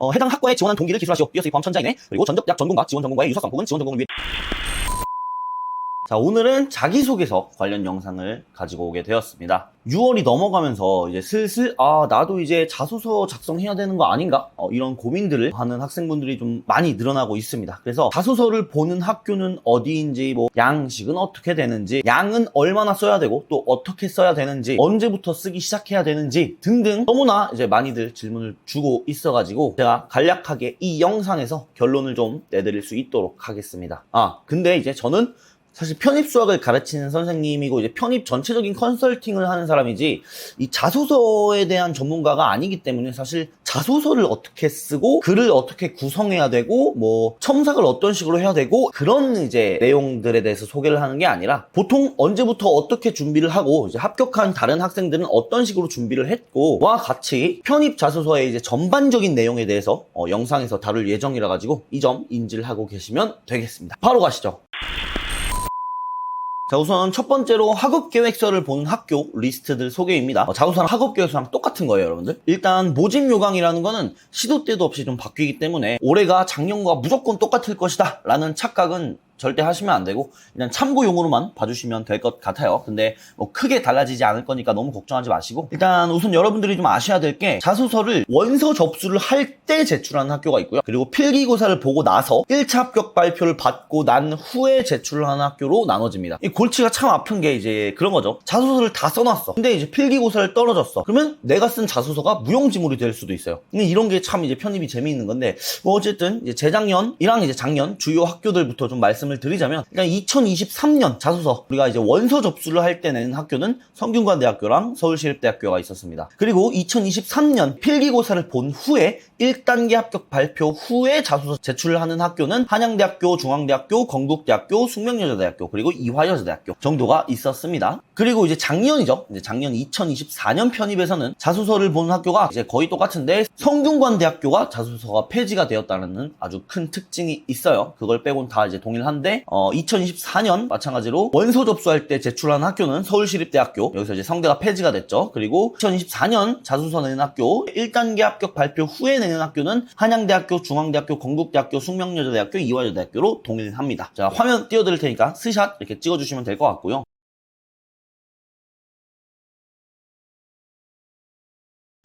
어, 해당 학과에 지원한 동기를 기술하시오. BSE 포함 천자 이내 그리고 전적 약 전공과 지원 전공과의 유사성 혹은 지원 전공을 위해 자, 오늘은 자기소개서 관련 영상을 가지고 오게 되었습니다. 6월이 넘어가면서 이제 슬슬, 아, 나도 이제 자소서 작성해야 되는 거 아닌가? 어, 이런 고민들을 하는 학생분들이 좀 많이 늘어나고 있습니다. 그래서 자소서를 보는 학교는 어디인지, 뭐, 양식은 어떻게 되는지, 양은 얼마나 써야 되고, 또 어떻게 써야 되는지, 언제부터 쓰기 시작해야 되는지 등등 너무나 이제 많이들 질문을 주고 있어가지고, 제가 간략하게 이 영상에서 결론을 좀 내드릴 수 있도록 하겠습니다. 아, 근데 이제 저는 사실 편입 수학을 가르치는 선생님이고 이제 편입 전체적인 컨설팅을 하는 사람이지 이 자소서에 대한 전문가가 아니기 때문에 사실 자소서를 어떻게 쓰고 글을 어떻게 구성해야 되고 뭐 첨삭을 어떤 식으로 해야 되고 그런 이제 내용들에 대해서 소개를 하는 게 아니라 보통 언제부터 어떻게 준비를 하고 이제 합격한 다른 학생들은 어떤 식으로 준비를 했고와 같이 편입 자소서의 이제 전반적인 내용에 대해서 어, 영상에서 다룰 예정이라 가지고 이 점 인지를 하고 계시면 되겠습니다. 바로 가시죠. 자, 우선 첫 번째로 학업 계획서를 보는 학교 리스트들 소개입니다. 어, 자소서랑 학업 계획서랑 똑같은 거예요, 여러분들. 일단 모집 요강이라는 거는 시도 때도 없이 좀 바뀌기 때문에 올해가 작년과 무조건 똑같을 것이다 라는 착각은 절대 하시면 안 되고 그냥 참고용으로만 봐주시면 될 것 같아요. 근데 뭐 크게 달라지지 않을 거니까 너무 걱정하지 마시고 일단 우선 여러분들이 좀 아셔야 될 게 자소서를 원서 접수를 할 때 제출하는 학교가 있고요. 그리고 필기고사를 보고 나서 1차 합격 발표를 받고 난 후에 제출을 하는 학교로 나눠집니다. 이 골치가 참 아픈 게 이제 그런 거죠. 자소서를 다 써놨어. 근데 이제 필기고사를 떨어졌어. 그러면 내가 쓴 자소서가 무용지물이 될 수도 있어요. 근데 이런 게 참 이제 편입이 재미있는 건데 뭐 어쨌든 이제 재작년이랑 이제 작년 주요 학교들부터 좀 말씀 을 드리자면 일단 2023년 자소서 우리가 이제 원서 접수를 할때 내는 학교는 성균관대학교랑 서울시립대학교가 있었습니다. 그리고 2023년 필기고사를 본 후에 1단계 합격 발표 후에 자소서 제출을 하는 학교는 한양대학교, 중앙대학교, 건국대학교, 숙명여자대학교 그리고 이화여자대학교 정도가 있었습니다. 그리고 이제 작년이죠. 이제 작년 2024년 편입에서는 자소서를 보는 학교가 이제 거의 똑같은데 성균관대학교가 자소서가 폐지가 되었다는 아주 큰 특징이 있어요. 그걸 빼곤 다 이제 동일한 데 어, 2024년 마찬가지로 원서 접수할 때 제출한 학교는 서울시립대학교 여기서 이제 성대가 폐지가 됐죠. 그리고 2024년 자소서 내는 학교 1단계 합격 발표 후에 내는 학교는 한양대학교, 중앙대학교, 건국대학교, 숙명여자대학교, 이화여자대학교로 동일합니다. 자 화면 띄워드릴 테니까 스샷 이렇게 찍어주시면 될 것 같고요.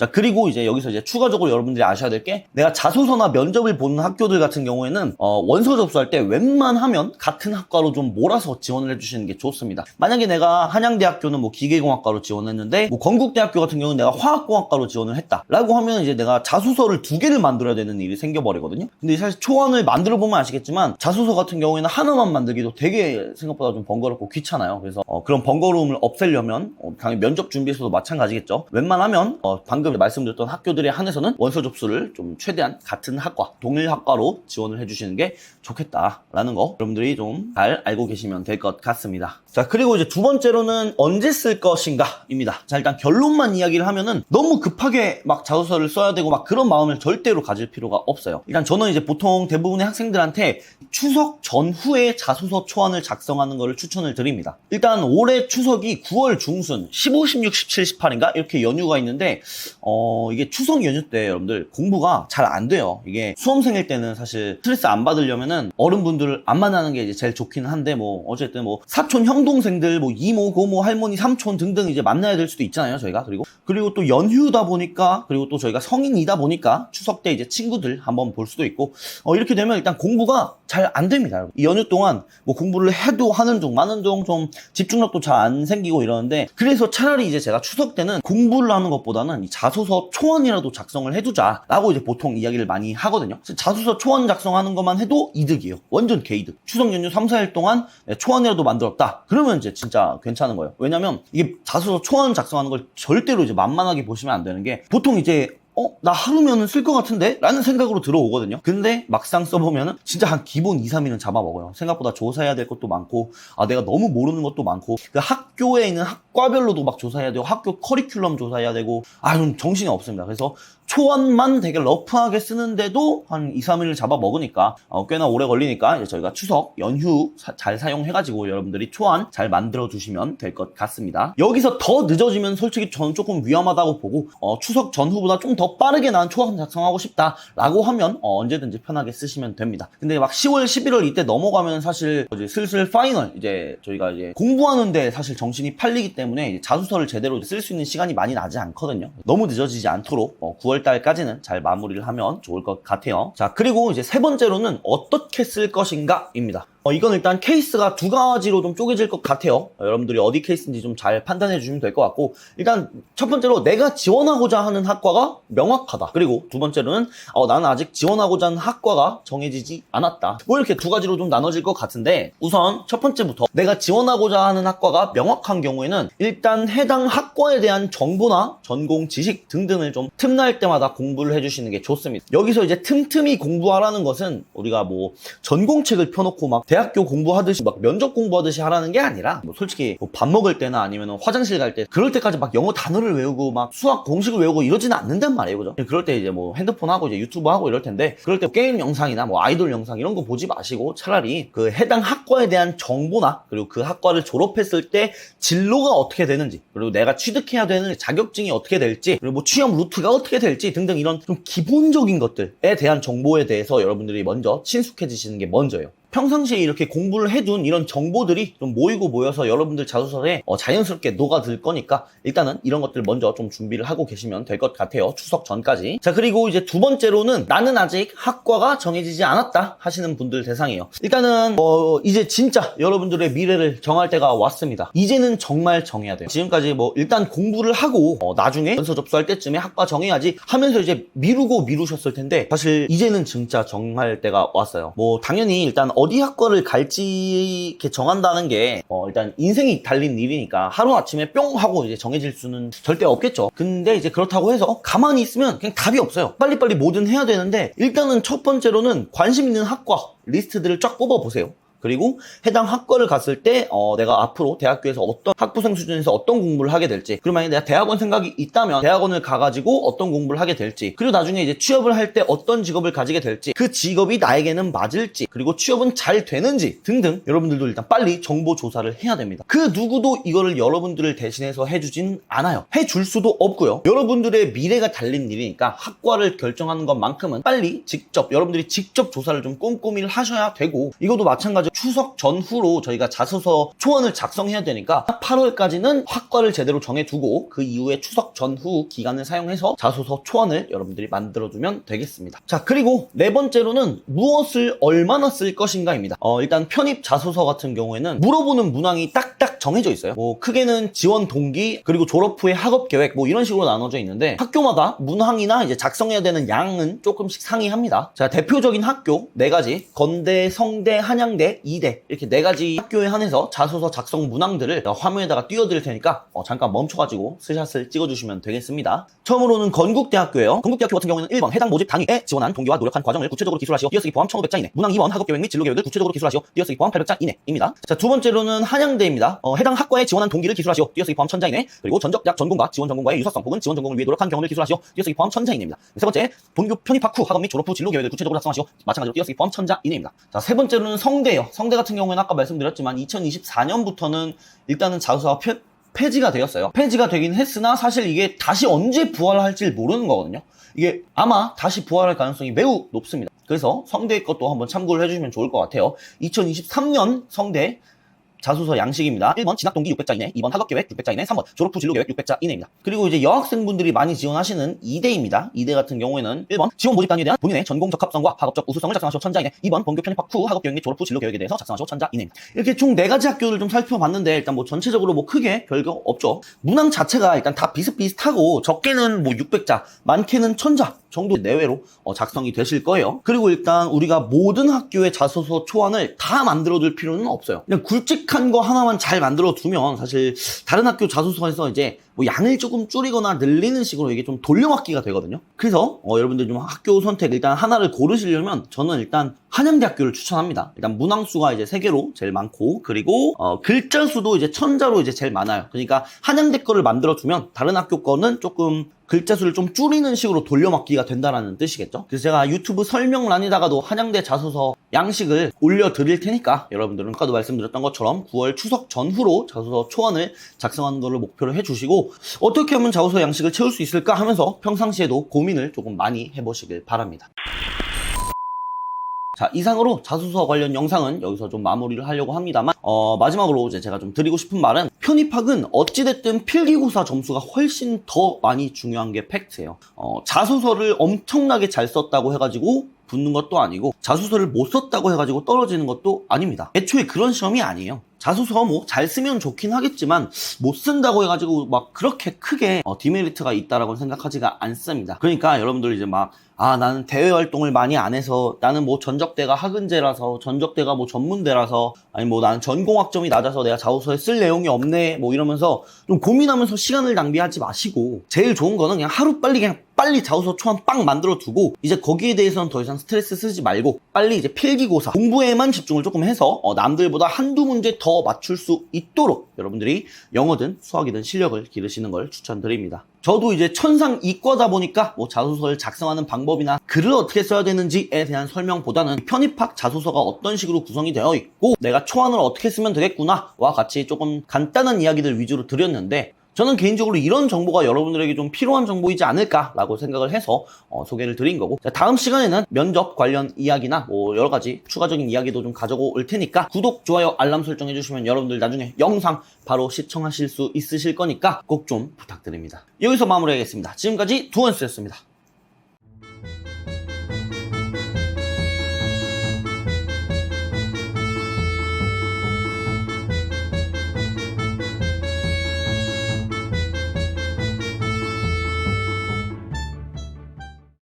자, 그리고 이제 여기서 이제 추가적으로 여러분들이 아셔야 될 게 내가 자소서나 면접을 보는 학교들 같은 경우에는 어, 원서 접수할 때 웬만하면 같은 학과로 좀 몰아서 지원을 해주시는 게 좋습니다. 만약에 내가 한양대학교는 뭐 기계공학과로 지원했는데 뭐 건국대학교 같은 경우는 내가 화학공학과로 지원을 했다라고 하면 이제 내가 자소서를 두 개를 만들어야 되는 일이 생겨버리거든요. 근데 사실 초안을 만들어 보면 아시겠지만 자소서 같은 경우에는 하나만 만들기도 되게 생각보다 좀 번거롭고 귀찮아요. 그래서 어, 그런 번거로움을 없애려면 어, 당연히 면접 준비에서도 마찬가지겠죠. 웬만하면 어, 방금 말씀드렸던 학교들에 한해서는 원서 접수를 좀 최대한 같은 학과, 동일 학과로 지원을 해주시는 게 좋겠다라는 거 여러분들이 좀 잘 알고 계시면 될 것 같습니다. 자, 그리고 이제 두 번째로는 언제 쓸 것인가 입니다. 자, 일단 결론만 이야기를 하면은 너무 급하게 막 자소서를 써야 되고 막 그런 마음을 절대로 가질 필요가 없어요. 일단 저는 이제 보통 대부분의 학생들한테 추석 전후에 자소서 초안을 작성하는 것을 추천을 드립니다. 일단 올해 추석이 9월 중순 15, 16, 17, 18인가 이렇게 연휴가 있는데 어, 이게 추석 연휴 때 여러분들 공부가 잘 안 돼요. 이게 수험생일 때는 사실 스트레스 안 받으려면은 어른분들을 안 만나는 게 이제 제일 좋긴 한데 뭐 어쨌든 뭐 사촌 형 동생들 뭐 이모 고모 할머니 삼촌 등등 이제 만나야 될 수도 있잖아요 저희가 그리고 그리고 또 연휴다 보니까 그리고 또 저희가 성인이다 보니까 추석 때 이제 친구들 한번 볼 수도 있고 어, 이렇게 되면 일단 공부가 잘 안 됩니다 여러분. 이 연휴 동안 뭐 공부를 해도 하는 중 많은 중 좀 집중력도 잘 안 생기고 이러는데 그래서 차라리 이제 제가 추석 때는 공부를 하는 것보다는 이 자소서 초안이라도 작성을 해두자라고 이제 보통 이야기를 많이 하거든요. 자소서 초안 작성하는 것만 해도 이득이에요. 완전 개이득. 추석 연휴 3, 4일 동안 네, 초안이라도 만들었다. 그러면 이제 진짜 괜찮은 거예요. 왜냐면 이게 자소서 초안 작성하는 걸 절대로 이제 만만하게 보시면 안 되는 게 보통 이제 어? 나 하루면은 쓸 것 같은데? 라는 생각으로 들어오거든요. 근데 막상 써보면은 진짜 한 기본 2, 3일은 잡아먹어요. 생각보다 조사해야 될 것도 많고, 아, 내가 너무 모르는 것도 많고, 그 학교에 있는 학과별로도 막 조사해야 되고, 학교 커리큘럼 조사해야 되고, 아, 좀 정신이 없습니다. 그래서 초안만 되게 러프하게 쓰는데도 한 2, 3일을 잡아 먹으니까 어, 꽤나 오래 걸리니까 이제 저희가 추석 연휴 사- 잘 사용해가지고 여러분들이 초안 잘 만들어 두시면 될 것 같습니다. 여기서 더 늦어지면 솔직히 저는 조금 위험하다고 보고 어, 추석 전후보다 좀 더 빠르게 난 초안 작성하고 싶다라고 하면 어, 언제든지 편하게 쓰시면 됩니다. 근데 막 10월, 11월 이때 넘어가면 사실 이제 슬슬 파이널 이제 저희가 이제 공부하는데 사실 정신이 팔리기 때문에 자소서를 제대로 쓸 수 있는 시간이 많이 나지 않거든요. 너무 늦어지지 않도록 어, 9월 달까지는 잘 마무리를 하면 좋을 것 같아요. 자 그리고 이제 세 번째로는 어떻게 쓸 것인가입니다. 어, 이건 일단 케이스가 두 가지로 좀 쪼개질 것 같아요. 어, 여러분들이 어디 케이스인지 좀 잘 판단해 주시면 될 것 같고, 일단 첫 번째로 내가 지원하고자 하는 학과가 명확하다. 그리고 두 번째로는 어, 나는 아직 지원하고자 하는 학과가 정해지지 않았다. 뭐 이렇게 두 가지로 좀 나눠질 것 같은데, 우선 첫 번째부터 내가 지원하고자 하는 학과가 명확한 경우에는 일단 해당 학과에 대한 정보나 전공 지식 등등을 좀 틈날 때마다 공부를 해주시는 게 좋습니다. 여기서 이제 틈틈이 공부하라는 것은 우리가 뭐 전공책을 펴놓고 막 대학교 공부하듯이 막 면접 공부하듯이 하라는 게 아니라 뭐 솔직히 뭐 밥 먹을 때나 아니면 화장실 갈 때 그럴 때까지 막 영어 단어를 외우고 막 수학 공식을 외우고 이러지는 않는단 말이에요 그죠 그럴 때 이제 뭐 핸드폰 하고 이제 유튜브 하고 이럴 텐데 그럴 때 게임 영상이나 뭐 아이돌 영상 이런 거 보지 마시고 차라리 그 해당 학과에 대한 정보나 그리고 그 학과를 졸업했을 때 진로가 어떻게 되는지 그리고 내가 취득해야 되는 자격증이 어떻게 될지 그리고 뭐 취업 루트가 어떻게 될지 등등 이런 좀 기본적인 것들에 대한 정보에 대해서 여러분들이 먼저 친숙해지시는 게 먼저예요. 평상시에 이렇게 공부를 해둔 이런 정보들이 좀 모이고 모여서 여러분들 자소서에 어, 자연스럽게 녹아들 거니까 일단은 이런 것들 먼저 좀 준비를 하고 계시면 될 것 같아요. 추석 전까지. 자, 그리고 이제 두 번째로는 나는 아직 학과가 정해지지 않았다 하시는 분들 대상이에요. 일단은 어, 이제 진짜 여러분들의 미래를 정할 때가 왔습니다. 이제는 정말 정해야 돼요. 지금까지 뭐 일단 공부를 하고 어, 나중에 연서 접수할 때쯤에 학과 정해야지 하면서 이제 미루고 미루셨을 텐데 사실 이제는 진짜 정할 때가 왔어요. 뭐 당연히 일단 어디 학과를 갈지 이렇게 정한다는 게 어, 일단 인생이 달린 일이니까 하루 아침에 뿅 하고 이제 정해질 수는 절대 없겠죠. 근데 이제 그렇다고 해서 가만히 있으면 그냥 답이 없어요. 빨리빨리 뭐든 해야 되는데 일단은 첫 번째로는 관심 있는 학과 리스트들을 쫙 뽑아 보세요. 그리고 해당 학과를 갔을 때 어, 내가 앞으로 대학교에서 어떤 학부생 수준에서 어떤 공부를 하게 될지 그리고 만약에 내가 대학원 생각이 있다면 대학원을 가가지고 어떤 공부를 하게 될지 그리고 나중에 이제 취업을 할 때 어떤 직업을 가지게 될지 그 직업이 나에게는 맞을지 그리고 취업은 잘 되는지 등등 여러분들도 일단 빨리 정보 조사를 해야 됩니다. 그 누구도 이거를 여러분들을 대신해서 해주진 않아요. 해줄 수도 없고요. 여러분들의 미래가 달린 일이니까 학과를 결정하는 것만큼은 빨리 직접 여러분들이 직접 조사를 좀 꼼꼼히 하셔야 되고 이것도 마찬가지로 추석 전후로 저희가 자소서 초안을 작성해야 되니까 8월까지는 학과를 제대로 정해두고 그 이후에 추석 전후 기간을 사용해서 자소서 초안을 여러분들이 만들어두면 되겠습니다. 자 그리고 네 번째로는 무엇을 얼마나 쓸 것인가입니다. 어, 일단 편입 자소서 같은 경우에는 물어보는 문항이 딱딱 정해져 있어요. 뭐 크게는 지원 동기 그리고 졸업 후에 학업 계획 뭐 이런 식으로 나눠져 있는데 학교마다 문항이나 이제 작성해야 되는 양은 조금씩 상이합니다. 자 대표적인 학교 네 가지 건대, 성대, 한양대, 이대 이렇게 네 가지 학교에 한해서 자소서 작성 문항들을 화면에다가 띄워드릴 테니까 어, 잠깐 멈춰가지고 스샷을 찍어주시면 되겠습니다. 처음으로는 건국대학교예요. 건국대학교 같은 경우에는 1번 해당 모집 단위에 지원한 동기와 노력한 과정을 구체적으로 기술하시오. 띄어쓰기 포함 1500자 이내. 문항 2번 학업 계획 및 진로 계획을 구체적으로 기술하시오. 띄어쓰기 포함 800자 이내입니다. 자, 두 번째로는 한양대입니다. 어, 해당 학과에 지원한 동기를 기술하시오. 띄어쓰기 포함 1000자 이내. 그리고 전적 약 전공과 지원 전공과의 유사성 혹은 지원 전공을 위해 노력한 경험을 기술하시오. 띄어쓰기 포함 1000자 이내입니다. 세 번째, 본교 편입학 후 학업 및 졸업 후 진로 계획을 구체적으로 작성하시오. 마찬가지로 띄어쓰기 포함 1000자 이내입니다. 자, 세 번째로는 성대예요. 성대 같은 경우에는 아까 말씀드렸지만 2024년부터는 일단은 자소서가 표- 폐지가 되었어요. 폐지가 되긴 했으나 사실 이게 다시 언제 부활할지 모르는 거거든요. 이게 아마 다시 부활할 가능성이 매우 높습니다. 그래서 성대 것도 한번 참고를 해주시면 좋을 것 같아요. 2023년 성대 자소서 양식입니다. 1번 진학 동기 600자 이내, 2번 학업 계획 600자 이내, 3번 졸업 후 진로 계획 600자 이내입니다. 그리고 이제 여학생분들이 많이 지원하시는 2대입니다. 2대 같은 경우에는 1번 지원 모집 단위에 대한 본인의 전공 적합성과 학업적 우수성을 작성하시오 천자 이내, 2번 본교 편입학 후 학업 계획 및 졸업 후 진로 계획에 대해서 작성하시오 천자 이내입니다. 이렇게 총 4가지 학교를 좀 살펴봤는데 일단 뭐 전체적으로 뭐 크게 별거 없죠. 문항 자체가 일단 다 비슷비슷하고 적게는 뭐 600자, 많게는 1000자 정도 내외로 어, 작성이 되실 거예요. 그리고 일단 우리가 모든 학교의 자소서 초안을 다 만들어둘 필요는 없어요. 그냥 굵직한 거 하나만 잘 만들어 두면 사실 다른 학교 자소서에서 이제 뭐 양을 조금 줄이거나 늘리는 식으로 이게 좀 돌려막기가 되거든요. 그래서 어, 여러분들 좀 학교 선택 일단 하나를 고르시려면 저는 일단 한양대학교를 추천합니다. 일단 문항 수가 이제 세 개로 제일 많고 그리고 어, 글자 수도 이제 천자로 이제 제일 많아요. 그러니까 한양대 거를 만들어 두면 다른 학교 거는 조금 글자 수를 좀 줄이는 식으로 돌려막기가 된다라는 뜻이겠죠. 그래서 제가 유튜브 설명란에다가도 한양대 자소서 양식을 올려드릴 테니까 여러분들은 아까도 말씀드렸던 것처럼 9월 추석 전후로 자소서 초안을 작성하는 것을 목표로 해주시고 어떻게 하면 자소서 양식을 채울 수 있을까 하면서 평상시에도 고민을 조금 많이 해보시길 바랍니다. 자, 이상으로 자소서 관련 영상은 여기서 좀 마무리를 하려고 합니다만, 어, 마지막으로 이제 제가 좀 드리고 싶은 말은, 편입학은 어찌됐든 필기고사 점수가 훨씬 더 많이 중요한 게 팩트예요. 어, 자소서를 엄청나게 잘 썼다고 해가지고, 붙는 것도 아니고, 자소서를 못 썼다고 해가지고 떨어지는 것도 아닙니다. 애초에 그런 시험이 아니에요. 자소서 뭐 잘 쓰면 좋긴 하겠지만 못 쓴다고 해가지고 막 그렇게 크게 어, 디메리트가 있다라고 생각하지가 않습니다. 그러니까 여러분들 이제 막 아 나는 대외 활동을 많이 안 해서 나는 뭐 전적대가 학은제라서 전적대가 뭐 전문대라서 아니 뭐 나는 전공학점이 낮아서 내가 자소서에 쓸 내용이 없네 뭐 이러면서 좀 고민하면서 시간을 낭비하지 마시고 제일 좋은 거는 그냥 하루 빨리 그냥 빨리 자소서 초안 빵 만들어 두고 이제 거기에 대해서는 더 이상 스트레스 쓰지 말고 빨리 이제 필기고사 공부에만 집중을 조금 해서 어, 남들보다 한두 문제 더 맞출 수 있도록 여러분들이 영어든 수학이든 실력을 기르시는 걸 추천드립니다. 저도 이제 천상 이과다 보니까 뭐 자소서를 작성하는 방법이나 글을 어떻게 써야 되는지에 대한 설명보다는 편입학 자소서가 어떤 식으로 구성이 되어 있고 내가 초안을 어떻게 쓰면 되겠구나와 같이 조금 간단한 이야기들 위주로 드렸는데 저는 개인적으로 이런 정보가 여러분들에게 좀 필요한 정보이지 않을까라고 생각을 해서 어, 소개를 드린 거고 자, 다음 시간에는 면접 관련 이야기나 뭐 여러 가지 추가적인 이야기도 좀 가져고 올 테니까 구독, 좋아요, 알람 설정해 주시면 여러분들 나중에 영상 바로 시청하실 수 있으실 거니까 꼭 좀 부탁드립니다. 여기서 마무리하겠습니다. 지금까지 두원스였습니다.